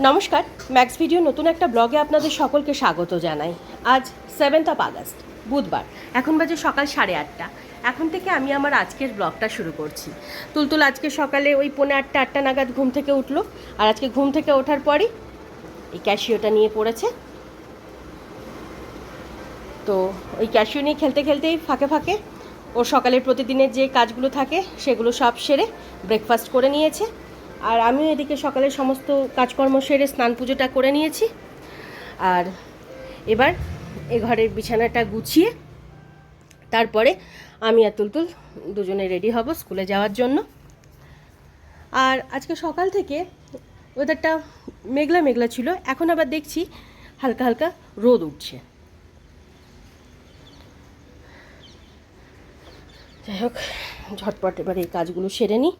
নমস্কার max video নতুন একটা ব্লগে আপনাদের সকলকে স্বাগত জানাই। আজ সেভেন্থ অফ আগস্ট বুধবার। এখন বাজে সকাল সাড়ে আটটা। এখন থেকে আমি আমার আজকের ব্লগটা শুরু করছি। তুলতুল আজকে সকালে ওই পৌনে আটটা আটটা নাগাদ ঘুম থেকে উঠল। আর আজকে ঘুম থেকে ওঠার পরই এই ক্যাশিওটা নিয়ে পড়েছে। তো ওই ক্যাশিও নিয়ে খেলতে খেলতেই ফাঁকে ফাঁকে ওর সকালের প্রতিদিনের যে কাজগুলো থাকে সেগুলো সব সেরে ব্রেকফাস্ট করে নিয়েছে। আর আমিও এদিকে সকালের সমস্ত কাজকর্ম সেরে স্নান পুজোটা করে নিয়েছি। আর এবার এ ঘরের বিছানাটা গুছিয়ে তারপরে আমি আর তুলতুল দুজনে রেডি হব স্কুলে যাওয়ার জন্য। আর আজকে সকাল থেকে ওয়েদারটা মেঘলা মেঘলা ছিল, এখন আবার দেখছি হালকা হালকা রোদ উঠছে। যাই হোক, ঝটপট এবার এই কাজগুলো সেরে নিই।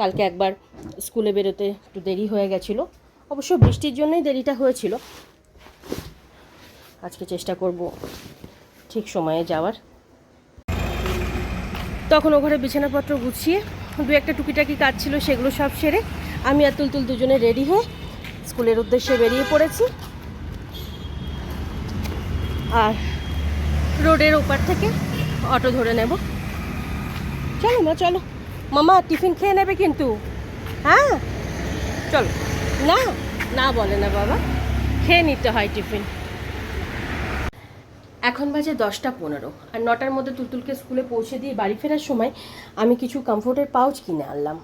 কালকে একবার স্কুলে বেরোতে একটু দেরি হয়ে গেছিল। অবশ্য বৃষ্টির জন্যই দেরিটা হয়েছিল। আজকে চেষ্টা করব ঠিক সময়ে যাওয়ার। তখন ও ঘরে বিছানাপত্র গুছিয়ে দু একটা টুকিটাকি কাজ ছিল সেগুলো সব সেরে আমি আর তুলতুল দুজনে রেডি হয়ে স্কুলের উদ্দেশ্যে বেরিয়ে পড়েছি। আর রোডের ওপার থেকে অটো ধরে নেব। চলো মা, চলো। মামা, টিফিন খেয়ে নেবে কিন্তু। হ্যাঁ? চল। না? না বলে না বাবা। খেয়ে নিতে হয় টিফিন। এখন বাজে দশটা পনেরো, আর নটার মধ্যে তুলতুলকে স্কুলে পৌঁছে দিয়ে বাড়ি ফেরার সময় আমি কিছু কমফোর্টের পাউচ কিনে আনলাম।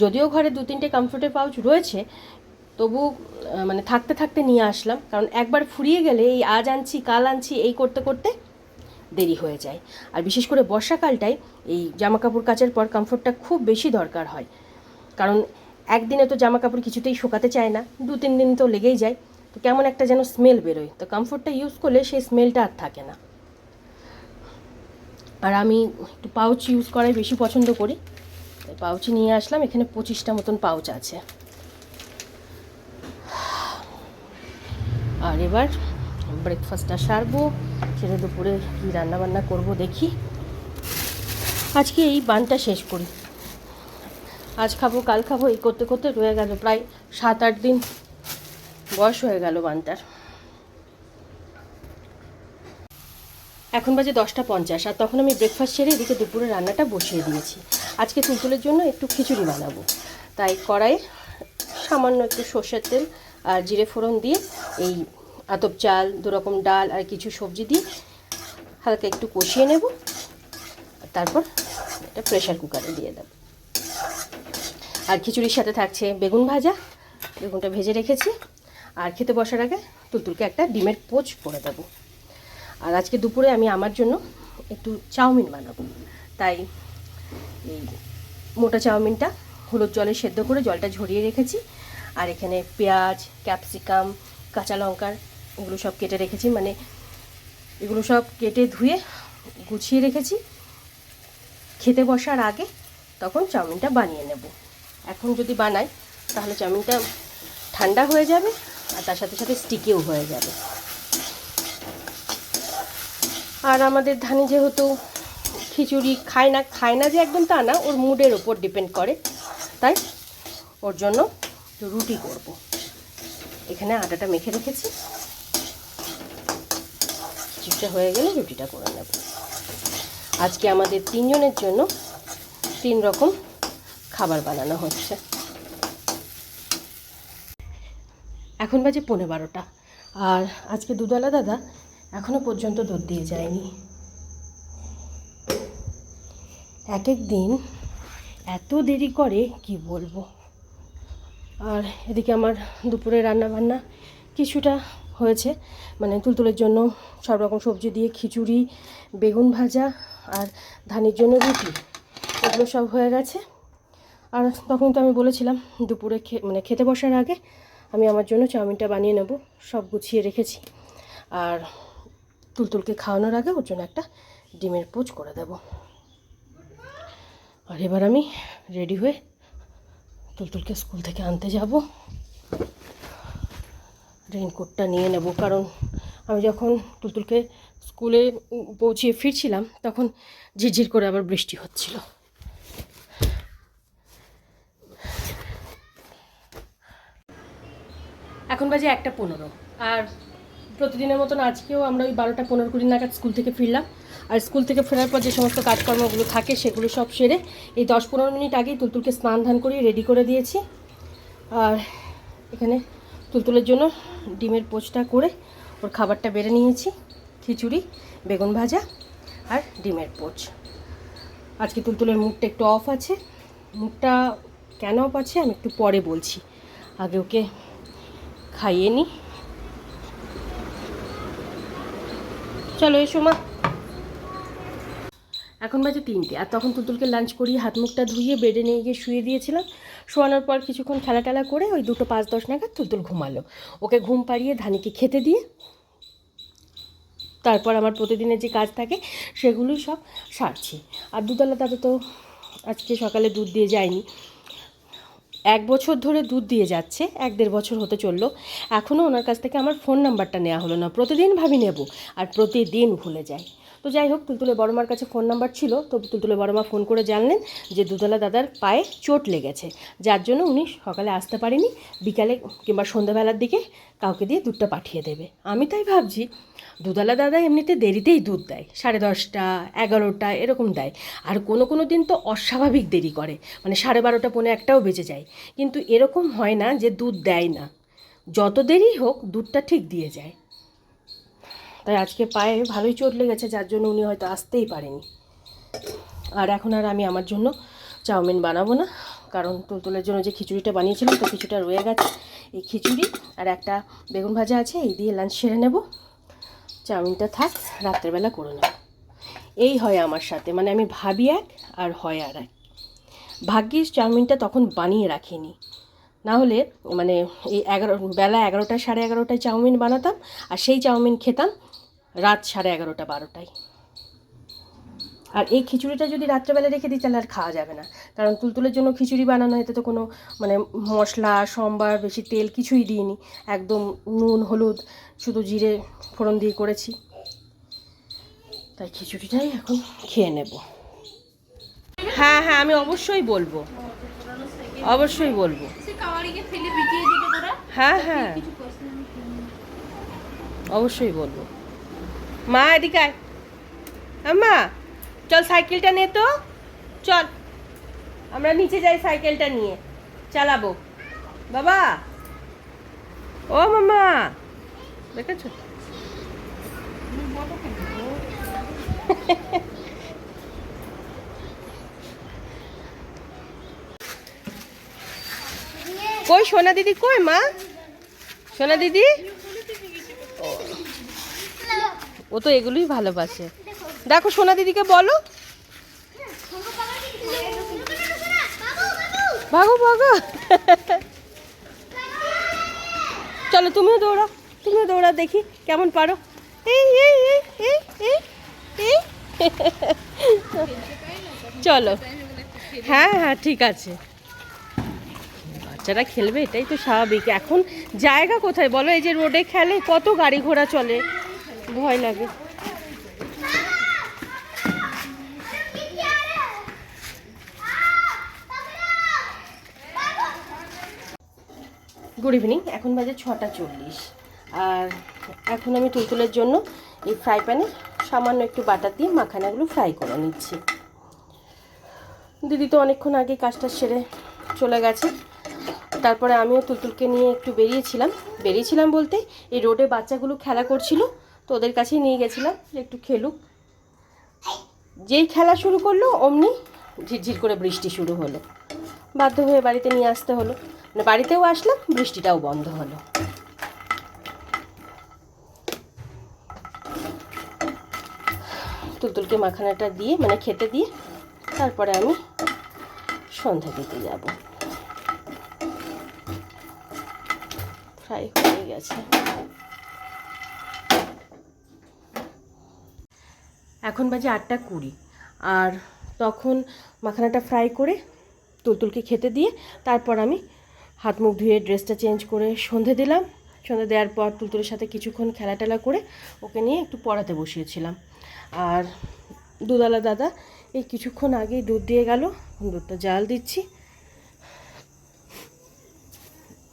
যদিও ঘরে দু তিনটে কমফোর্টের পাউচ রয়েছে, তবু মানে থাকতে থাকতে নিয়ে আসলাম। কারণ একবার ফুরিয়ে গেলে এই আজ আনছি, কাল আনছি, এই করতে করতে দেরি হয়ে যায়। আর বিশেষ করে বর্ষাকালটায় এই জামা কাপড় কাচার পর কমফোর্টটা খুব বেশি দরকার হয়। কারণ একদিনে তো জামা কাপড় কিছুতেই শুকাতে চায় না দু তিন দিন তো লেগেই যায়। তো কেমন একটা যেন স্মেল বেরোয়। তো কমফোর্টটা ইউজ করলে সেই স্মেলটা আর থাকে না। আর আমি একটু পাউচ ইউজ করাই বেশি পছন্দ করি। তাই পাউচই নিয়ে আসলাম, এখানে পঁচিশটা মতন পাউচ আছে। আর এবার ব্রেকফাস্টটা সারবো, সেটা দুপুরে কী রান্নাবান্না করব দেখি। আজকে এই বানটা শেষ করি। আজ খাব, কাল খাব, এই করতে করতে রয়ে গেল প্রায় সাত, আট দিন বয়স হয়ে গেল বানটার। এখন বাজে দশটা পঞ্চাশ, আর তখন আমি ব্রেকফাস্ট সেরে এদিকে দুপুরে রান্নাটা বসিয়ে দিয়েছি। আজকে তুলতুলের জন্য একটু খিচুড়ি বানাবো। তাই কড়াই সামান্য একটু সর্ষের তেল আর জিরে ফোড়ন দিয়ে এই আতপ চাল দু রকম ডাল আর কিছু সবজি দিয়ে হালকা একটু কষিয়ে নেব। তারপর এটা প্রেশার কুকারে দিয়ে দেব। আর খিচুড়ির সাথে থাকছে বেগুন ভাজা। বেগুনটা ভেজে রেখেছি। আর খেতে বসার আগে তুলতুলকে একটা ডিমের পোচ করে দেবো। আর আজকে দুপুরে আমি আমার জন্য একটু চাউমিন বানাবো। তাই এই মোটা চাউমিনটা হলুদ জলে সেদ্ধ করে জলটা ঝরিয়ে রেখেছি। আর এখানে পেঁয়াজ, ক্যাপসিকাম, কাঁচা লঙ্কার এগুলো সব কেটে রেখেছি মানে এগুলো সব কেটে ধুয়ে গুছিয়ে রেখেছি। খেতে বসার আগে তখন চাউমিনটা বানিয়ে নেব। এখন যদি বানাই, তাহলে চাউমিনটা ঠান্ডা হয়ে যাবে আর তার সাথে সাথে স্টিকেও হয়ে যাবে। আর আমাদের ধানি যেহেতু খিচুড়ি খায় না খায় না যে একদম তা না, ওর মুডের ওপর ডিপেন্ড করে। তাই ওর জন্য রুটি করব। এখানে আটাটা মেখে রেখেছি। খিচুড়িটা হয়ে গেলে রুটিটা করে নেব। আজকে আমাদের তিনজনের জন্য তিন রকম খাবার বানানো হচ্ছে। এখন বাজে পনেরো বারোটা। আর আজকে দুধওয়ালা দাদা এখনও পর্যন্ত দুধ দিয়ে যায়নি। এক এক দিন এত দেরি করে কি বলব? আর এদিকে আমার দুপুরে রান্না বান্না কিছুটা হয়েছে। মানে তুলতুলের জন্য সব রকম সবজি দিয়ে খিচুড়ি, বেগুন ভাজা আর ধানের জন্য রুটি। এগুলো সব হয়ে গেছে। আর তখন তো আমি বলেছিলাম, দুপুরে মানে খেতে বসার আগে আমি আমার জন্য চাউমিনটা বানিয়ে নেব। সব গুছিয়ে রেখেছি। আর তুলতুলকে খাওয়ানোর আগে ওর জন্য একটা ডিমের পোচ করে দেব। আর এবার আমি রেডি হয়ে তুলতুলকে স্কুল থেকে আনতে যাব। রেইনকোটটা নিয়ে নেব। কারণ আমি যখন তুলতুলকে স্কুলে পৌঁছিয়ে ফিরছিলাম, তখন ঝিরঝির করে আবার বৃষ্টি হচ্ছিল। এখন বাজে একটা পনেরো। আর প্রতিদিনের মতন আজকেও আমরা ওই বারোটা পনেরো কুড়ি নাগাদ স্কুল থেকে ফিরলাম। আর স্কুল থেকে ফেরার পর যে সমস্ত কাজকর্মগুলো থাকে, সেগুলো সব সেরে এই দশ পনেরো মিনিট আগেই তুলতুলকে স্নান ধান করিয়ে রেডি করে দিয়েছি। আর এখানে তুলতুলের জন্য ডিমের পোচটা করে ওর খাবারটা বেড়ে নিয়েছি, খিচুড়ি, বেগুন ভাজা আর ডিমের পোচ। আজকে তুলতুলের মুখটা একটু অফ আছে। মুখটা কেন অফ আছে আমি একটু পরে বলছি। আগে ওকে খাইয়ে নিই চলো এসো মা। এখন বাজে তিনটে, আর তখন তুতুলকে লাঞ্চ করিয়ে হাত মুখটা ধুইয়ে বেডে নিয়ে গিয়ে শুয়ে দিয়েছিলাম। শোয়ানোর পর কিছুক্ষণ খেলা টেলা করে ওই দুটো পাঁচ দশ নাগাদ তুতুল ঘুমালো। ওকে ঘুম পাড়িয়ে ধানিকে খেতে দিয়ে তারপর আমার প্রতিদিনের যে কাজ থাকে সেগুলোই সব সারছি। আর দুতলা দাদা তো আজকে সকালে দুধ দিয়ে যায়নি। এক বছর ধরে দুধ দিয়ে যাচ্ছে, এক দেড় বছর হতে চলল। এখনও ওনার কাছ থেকে আমার ফোন নাম্বারটা নেওয়া হলো না। প্রতিদিন ভাবি নেব, আর প্রতিদিন ভুলে যাই। তো যাই হোক, তুলতুলে বড়মার কাছে ফোন নাম্বার ছিল, তো তুলতুলে বড়মা ফোন করে জানলেন যে দুতলা দাদার পায়ে চোট লেগেছে। যার জন্য উনি সকালে আসতে পারেনি, বিকালে কিংবা সন্ধ্যাবেলার দিকে কাউকে দিয়ে দুধটা পাঠিয়ে দেবে। আমি তাই ভাবছি, দুধওয়ালা দাদা এমনিতে দেরিতেই দুধ দেয়, সাড়ে দশটা, এগারোটা এরকম দেয়। আর কোনো কোনো দিন তো অস্বাভাবিক দেরি করে মানে সাড়ে বারোটা, পৌনে একটাও বেঁচে যায়। কিন্তু এরকম হয় না যে দুধ দেয় না। যত দেরি হোক, দুধটা ঠিক দিয়ে যায়। তাই আজকে পায়ে ভালোই চোট লেগেছে, যার জন্য উনি হয়তো আসতেই পারেনি। আর এখন আর আমি আমার জন্য চাউমিন বানাবো না, কারণ তুলতুলের জন্য যে খিচুড়িটা বানিয়েছিলাম, তো কিছুটা রয়ে গেছে এই খিচুড়ি। আর একটা বেগুন ভাজা আছে, এই দিয়ে লাঞ্চ সেরে নেব। চাউমিনটা থাক, রাত্রেবেলা করে নেব। এই হয় আমার সাথে মানে আমি ভাবি এক আর হয় আর এক। ভাগ্যিস চাউমিনটা তখন বানিয়ে রাখিনি। না হলে মানে এই এগারো, বেলা এগারোটা, সাড়ে এগারোটায় চাউমিন বানাতাম, আর সেই চাউমিন খেতাম রাত সাড়ে এগারোটা, বারোটায়। আর এই খিচুড়িটা যদি রাত্রেবেলা রেখে দিই, তাহলে আর খাওয়া যাবে না। কারণ তুলতুলের জন্য খিচুড়ি বানানো, এতে তো কোনো মানে মশলা, সম্বার, বেশি তেল কিছুই দিইনি। একদম নুন, হলুদ, শুধু জিরে, ফোড়ন দিয়ে করেছি। তাই খিচুড়িটাই এখন খেয়ে নেব। হ্যাঁ হ্যাঁ আমি অবশ্যই বলব। অবশ্যই বলব। হ্যাঁ হ্যাঁ। অবশ্যই বলব। মা, এদিকে আয়। মা চল সাইকেলটা নে তো। চল, আমরা নিচে যাই সাইকেলটা নিয়ে। চালাবো। বাবা। ও মামা দেখেছ? কই সোনা দিদি কই মা? সোনা দিদি। ও তো এগুলোই ভালোবাসে। দেখো সোনা দিদিকে বলো। ভাগো ভাগো। চলো তুমিও দৌড়াও, তুমিও দৌড়া দেখি কেমন পারো। এই। চলো। হ্যাঁ হ্যাঁ ঠিক আছে। বাচ্চারা খেলবে, এটাই তো স্বাভাবিক। এখন জায়গা কোথায় বলো? এই যে রোডে খেলে কত গাড়ি ঘোড়া চলে? ভয় লাগে। গুড ইভিনিং এখন বাজে ছটা চল্লিশ। আর এখন আমি তুলতুলের জন্য এই ফ্রাই প্যানে সামান্য একটু বাটার দিয়ে মাখানাগুলো ফ্রাই করে নিচ্ছি। দিদি তো অনেকক্ষণ আগে কাজটা সেরে চলে গেছে। তারপরে আমিও তুলতুলকে নিয়ে একটু বেরিয়েছিলাম। বেরিয়েছিলাম বলতে এই রোডে বাচ্চাগুলো খেলা করছিল। তো ওদের কাছেই নিয়ে গেছিলাম, একটু খেলুক। যেই খেলা শুরু করল, অমনি ঝিরঝির করে বৃষ্টি শুরু হলো। বাধ্য হয়ে বাড়িতে নিয়ে আসতে হলো। মানে বাড়িতেও আসলাম, বৃষ্টিটাও বন্ধ হলো। তুলতুলকে মাখানাটা দিয়ে মানে খেতে দিয়ে, তারপরে আমি সন্ধ্যা দিতে যাব। ফ্রাই হয়ে গেছে। এখন বাজে আটটা কুড়ি। আর তখন মাখানাটা ফ্রাই করে তুলতুলকে খেতে দিয়ে তারপর আমি হাত মুখ ধুয়ে ড্রেসটা চেঞ্জ করে সন্ধে দিলাম। সন্ধে দেওয়ার পর তুলতুলের সাথে কিছুক্ষণ খেলা টেলা করে ওকে নিয়ে একটু পড়াতে বসিয়েছিলাম। আর দুধালা দাদা এই কিছুক্ষণ আগেই দুধ দিয়ে গেল দুধটা জাল দিচ্ছি।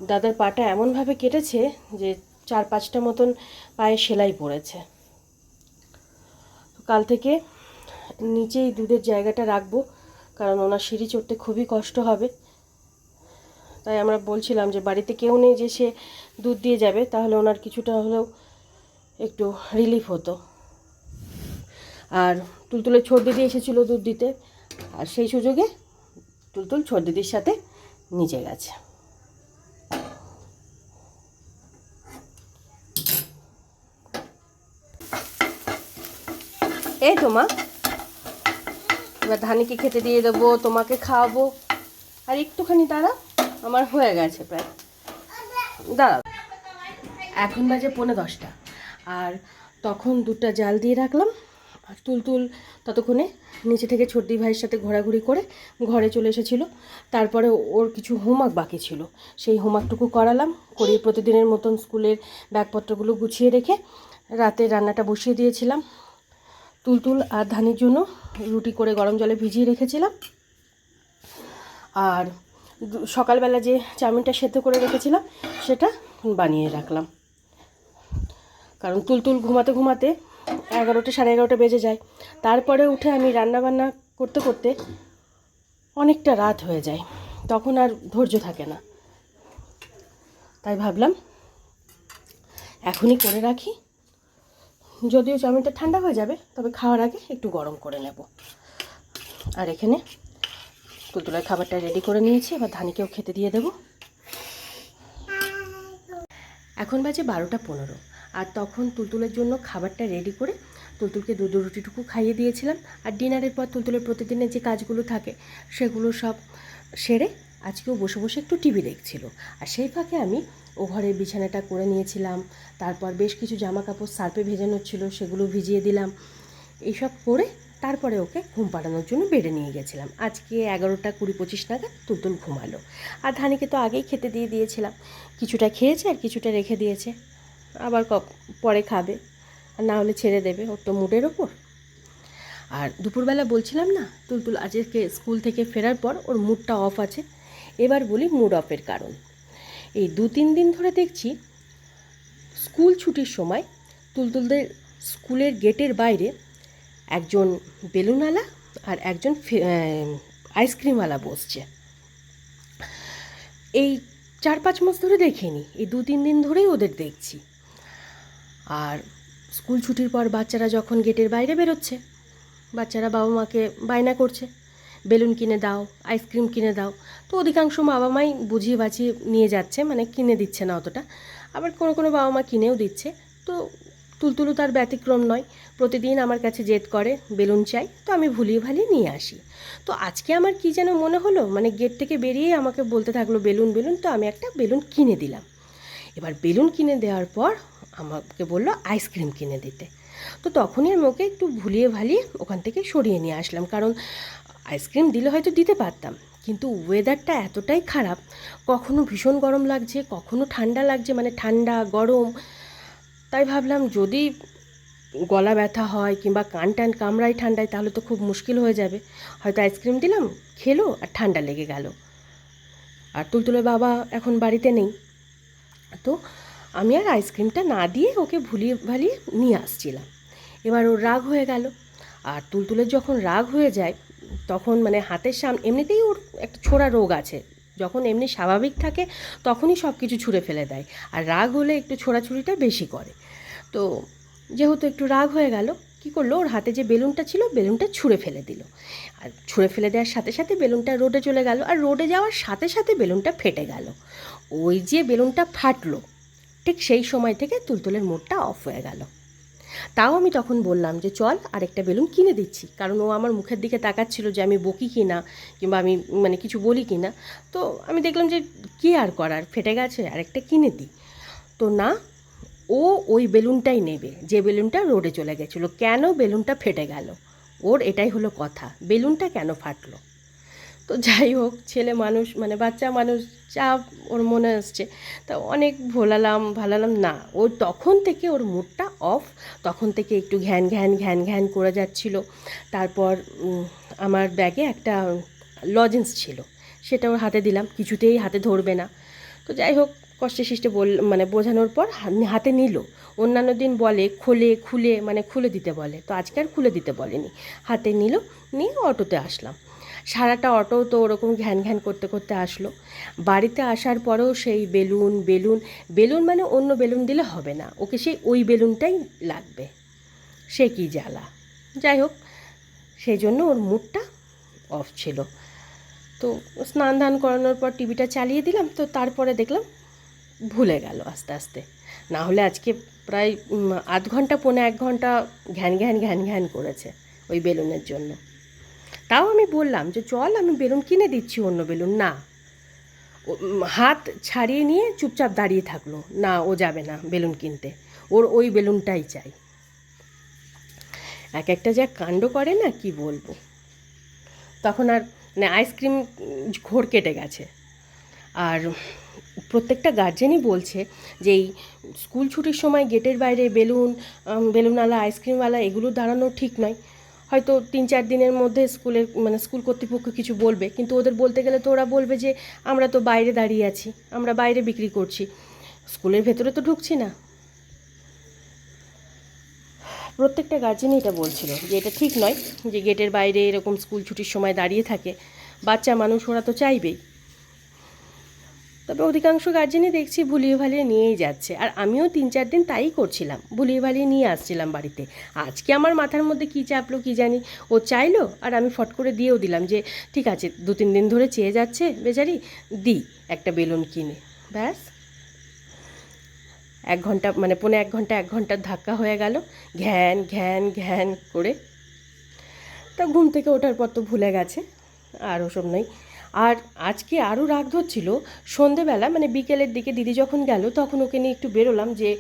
দাদার পাটা এমনভাবে কেটেছে যে চার পাঁচটা মতন পায়ে সেলাই পড়েছে। কাল থেকে নিচেই দুধের জায়গাটা রাখব, কারণ ওনার সিঁড়ি চড়তে খুবই কষ্ট হবে। তাই আমরা বলছিলাম যে বাড়িতে কেউ নেই যে সে দুধ দিয়ে যাবে, তাহলে ওনার কিছুটা হলেও একটু রিলিফ হতো। আর তুলতুলে ছোট দিদি এসেছিল দুধ দিতে, আর সেই সুযোগে তুলতুল ছোট দিদির সাথে নিচে গেছে। এই তো মা এবার ধানিকে খেতে দিয়ে দেবো, তোমাকে খাওয়াবো। আর একটুখানি দাঁড়া আমার হয়ে গেছে প্রায়। দাঁড়া এখন বাজে পৌনে দশটা। আর তখন দুধটা জাল দিয়ে রাখলাম, আর তুলতুল ততক্ষণে নিচে থেকে ছোটদি ভাইয়ের সাথে ঘোরাঘুরি করে ঘরে চলে এসেছিল। তারপরে ওর কিছু হোমওয়ার্ক বাকি ছিল। সেই হোমওয়ার্কটুকু করালাম, করিয়ে প্রতিদিনের মতন স্কুলের ব্যাগপত্রগুলো গুছিয়ে রেখে রাতে রান্নাটা বসিয়ে দিয়েছিলাম। তুলতুল আর ধানের জন্য রুটি করে গরম জলে ভিজিয়ে রেখেছিলাম। আর সকালবেলা যে চাউমিনটা সেদ্ধ করে রেখেছিলাম, সেটা বানিয়ে রাখলাম। কারণ তুলতুল ঘুমাতে ঘুমাতে এগারোটা সাড়ে এগারোটা বেজে যায়। তারপরে উঠে আমি রান্না বান্না করতে করতে অনেকটা রাত হয়ে যায়। তখন আর ধৈর্য থাকে না। তাই ভাবলাম এখনই করে রাখি। যদিও চাউমিনটা ঠান্ডা হয়ে যাবে, তবে খাওয়ার আগে একটু গরম করে নেব। আর এখানে তুলতুলার খাবারটা রেডি করে নিয়েছি, এবার ধানিকেও খেতে দিয়ে দেবো। এখন বাজে বারোটা পনেরো, আর তখন তুলতুলের জন্য খাবারটা রেডি করে তুলতুলকে দুধ রুটিটুকু খাইয়ে দিয়েছিলাম। আর ডিনারের পর তুলতুলের প্রতিদিনের যে কাজগুলো থাকে, সেগুলো সব সেরে আজকেও বসে বসে একটু টিভি দেখছিল। আর সেই ফাঁকে আমি ও ঘরের বিছানাটা করে নিয়েছিলাম। তারপর বেশ কিছু জামা কাপড় সার্পে ভেজানো ছিল, সেগুলো ভিজিয়ে দিলাম। এইসব করে তারপরে ওকে ঘুম পাড়ানোর জন্য বেডে নিয়ে গেছিলাম। আজকে এগারোটা কুড়ি পঁচিশ নাগাদ তুলতুল ঘুমালো। আর ধানিকে তো আগেই খেতে দিয়ে দিয়েছিলাম। কিছুটা খেয়েছে আর কিছুটা রেখে দিয়েছে। আবার ক পরে খাবে। আর না হলে ছেড়ে দেবে ওর তো মুডের ওপর। আর দুপুরবেলা বলছিলাম না, তুলতুল আজকে স্কুল থেকে ফেরার পর ওর মুডটা অফ আছে। এবার বলি মুড অফের কারণ। এই দু তিন দিন ধরে দেখছি স্কুল ছুটির সময় তুলতুলদের স্কুলের গেটের বাইরে একজন বেলুনওয়ালা আর একজন আইসক্রিমওয়ালা বসছে। এই চার পাঁচ মাস ধরে দেখিনি, এই দু তিন দিন ধরেই ওদের দেখছি। আর স্কুল ছুটির পর বাচ্চারা যখন গেটের বাইরে বেরোচ্ছে, বাচ্চারা বাবা মাকে বায়না করছে। বেলুন কিনে দাও আইসক্রিম কিনে দাও। তো অধিকাংশ বাবা মাই বুঝিয়ে বাঁচিয়ে নিয়ে যাচ্ছে মানে কিনে দিচ্ছে না অতটা। আবার কোনো কোনো বাবা মা কিনেও দিচ্ছে। তো তুলতুলু তার ব্যতিক্রম নয়। প্রতিদিন আমার কাছে জেদ করে, বেলুন চাই, তো আমি ভুলিয়ে ভালিয়ে নিয়ে আসি। তো আজকে আমার কি যেন মনে হলো মানে গেট থেকে বেরিয়ে আমাকে বলতে থাকল, বেলুন বেলুন। তো আমি একটা বেলুন কিনে দিলাম। এবার বেলুন কিনে দেওয়ার পর আমাকে বলল আইসক্রিম কিনে দিতে। তো তখনই আমি ওকে একটু ভুলিয়ে ভালিয়ে ওখান থেকে সরিয়ে নিয়ে আসলাম। কারণ আইসক্রিম দিলে হয়তো দিতে পারতাম, কিন্তু ওয়েদারটা এতটাই খারাপ, কখনো ভীষণ গরম লাগছে, কখনো ঠান্ডা লাগছে মানে ঠান্ডা, গরম। তাই ভাবলাম যদি গলা ব্যথা হয় কিংবা কান টান কামড়ায় ঠান্ডায়, তাহলে তো খুব মুশকিল হয়ে যাবে। হয়তো আইসক্রিম দিলাম, খেলো আর ঠান্ডা লেগে গেল। আর তুলতুলের বাবা এখন বাড়িতে নেই। তো আমি আর আইসক্রিমটা না দিয়ে ওকে ভুলিয়ে ভালিয়ে নিয়ে আসছিলাম। এবার ওর রাগ হয়ে গেল। আর তুলতুলের যখন রাগ হয়ে যায় তখন মানে হাতের সামনে এমনিতেই ওর একটা ছোড়া রোগ আছে। যখন এমনি স্বাভাবিক থাকে, তখনই সব কিছু ছুঁড়ে ফেলে দেয়। আর রাগ হলে একটু ছোড়াছুড়িটা বেশি করে। তো যেহেতু একটু রাগ হয়ে গেল, কি করল? ওর হাতে যে বেলুনটা ছিল, বেলুনটা ছুঁড়ে ফেলে দিল। আর ছুঁড়ে ফেলে দেওয়ার সাথে সাথে বেলুনটা রোডে চলে গেল। আর রোডে যাওয়ার সাথে সাথে বেলুনটা ফেটে গেল। ওই যে বেলুনটা ফাটলো, ঠিক সেই সময় থেকে তুলতুলের মোড়টা অফ হয়ে গেল। তাও আমি তখন বললাম যে, চল আরেকটা বেলুন কিনে দিচ্ছি। কারণ ও আমার মুখের দিকে তাকাচ্ছিল যে, আমি বকি কি না কিংবা আমি মানে কিছু বলি কি না? তো আমি দেখলাম যে, কী আর করার? ফেটে গেছে, আরেকটা কিনে দিই তো না, ও ওই বেলুনটাই নেবে। যে বেলুনটা রোডে চলে গেছিল। কেন বেলুনটা ফেটে গেল? ওর এটাই হলো কথা। বেলুনটা কেন ফাটলো? তো যাই হোক, ছেলে মানুষ মানে বাচ্চা মানুষ, যা ওর মনে আসছে। তা অনেক ভোলালাম, ভালালাম, না। ও তখন থেকে ওর মুডটা অফ তখন থেকে একটু ঘ্যান ঘ্যান ঘ্যান ঘ্যান করে যাচ্ছিল। তারপর আমার ব্যাগে একটা লজেন্স ছিল। সেটা ওর হাতে দিলাম। কিছুতেই হাতে ধরবে না। তো যাই হোক, কষ্টে সৃষ্টে বল মানে বোঝানোর পর হাতে নিল। অন্যান্য দিন বলে খোলে, খুলে মানে খুলে দিতে বলে। তো আজকে আর খুলে দিতে বলেনি। হাতে নিল, নিয়ে অটোতে আসলাম। সারাটা অটো তো ওরকম ঘ্যান ঘ্যান করতে করতে আসলো। বাড়িতে আসার পরেও সেই বেলুন বেলুন বেলুন মানে অন্য বেলুন দিলে হবে না, ওকে সেই ওই বেলুনটাই লাগবে। সে কি জ্বালা? যাই হোক, সেই জন্য ওর মুডটা অফ ছিল। তো স্নান ধান করানোর পর টিভিটা চালিয়ে দিলাম, তো তারপরে দেখলাম ভুলে গেল আস্তে আস্তে। না হলে আজকে প্রায় আধ ঘণ্টা, পৌনে এক ঘণ্টা ঘ্যান ঘ্যান ঘ্যান ঘ্যান করেছে ওই বেলুনের জন্য। তাও আমি বললাম যে, চল, আমি বেলুন কিনে দিচ্ছি, অন্য বেলুন। না। হাত ছাড়িয়ে নিয়ে চুপচাপ দাঁড়িয়ে থাকল। না, ও যাবে না বেলুন কিনতে। ওর ওই বেলুনটাই চাই। এক একটা যা কাণ্ড করে না, কি বলব? তখন আর মানে আইসক্রিম ঘোর কেটে গেছে। আর প্রত্যেকটা গার্জেনই বলছে যে, এই স্কুল ছুটির সময় গেটের বাইরে বেলুন বেলুনওয়ালা, আইসক্রিমওয়ালা, এগুলো দাঁড়ানো ঠিক নয়। হয়তো তিন চার দিনের মধ্যে স্কুলের মানে স্কুল কর্তৃপক্ষ কিছু বলবে। কিন্তু ওদের বলতে গেলে তো ওরা বলবে যে, আমরা তো বাইরে দাঁড়িয়ে আছি, আমরা বাইরে বিক্রি করছি। স্কুলের ভেতরে তো ঢুকছি না। প্রত্যেকটা গার্জেনই এটা বলছিল যে, এটা ঠিক নয় যে গেটের বাইরে এরকম স্কুল ছুটির সময় দাঁড়িয়ে থাকে। বাচ্চা মানুষ ওরা তো চাইবেই। তবে অধিকাংশ গার্জেনই দেখছি ভুলিয়ে ভালিয়ে নিয়েই যাচ্ছে। আর আমিও তিন চার দিন তাই করছিলাম, ভুলিয়ে ভালিয়ে নিয়ে আসছিলাম বাড়িতে। আজকে আমার মাথার মধ্যে কী চাপলো কী জানি, ও চাইলো আর আমি ফট করে দিয়েও দিলাম যে, ঠিক আছে, দু তিন দিন ধরে চেয়ে যাচ্ছে, বেচারি দিই একটা বেলুন কিনে। ব্যাস। এক ঘণ্টা মানে পৌনে এক ঘণ্টা, এক ঘণ্টার ধাক্কা হয়ে গেল, ঘ্যান ঘ্যান ঘ্যান করে। তা ঘুম থেকে ওঠার পর তো ভুলে গেছে, আর ওসব নয়। আর আজকে আরও রাগ ধরছিল। সন্ধেবেলা মানে বিকেলের দিকে দিদি যখন গেল, তখন ওকে নিয়ে একটু বেরোলাম যে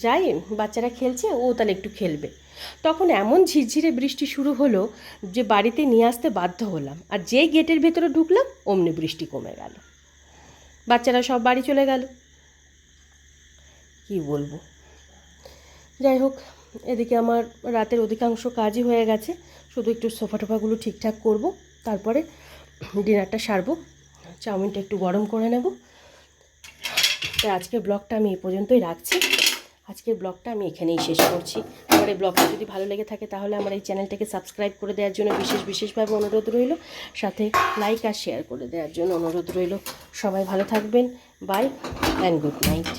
যাই, বাচ্চারা খেলছে, ও তাহলে একটু খেলবে। তখন এমন ঝিরঝিরে বৃষ্টি শুরু হলো যে, বাড়িতে নিয়ে আসতে বাধ্য হলাম। আর যেই গেটের ভেতরে ঢুকলাম, অমনি বৃষ্টি কমে গেল। বাচ্চারা সব বাড়ি চলে গেল। কি বলব? যাই হোক, এদিকে আমার রাতের অধিকাংশ কাজই হয়ে গেছে। শুধু একটু সোফা টোফাগুলো ঠিকঠাক করব, তারপরে ডিনারটা সারবো, চাউমিনটা একটু গরম করে নেব। তো আজকের ব্লগটা আমি এই পর্যন্তই রাখছি। আজকের ব্লগটা আমি এখানেই শেষ করছি। আমার এই ব্লগটা যদি ভালো লেগে থাকে তাহলে আমার এই চ্যানেলটাকে সাবস্ক্রাইব করে দেওয়ার জন্য বিশেষ বিশেষভাবে অনুরোধ রইল। সাথে লাইক আর শেয়ার করে দেওয়ার জন্য অনুরোধ রইল। সবাই ভালো থাকবেন। By and good night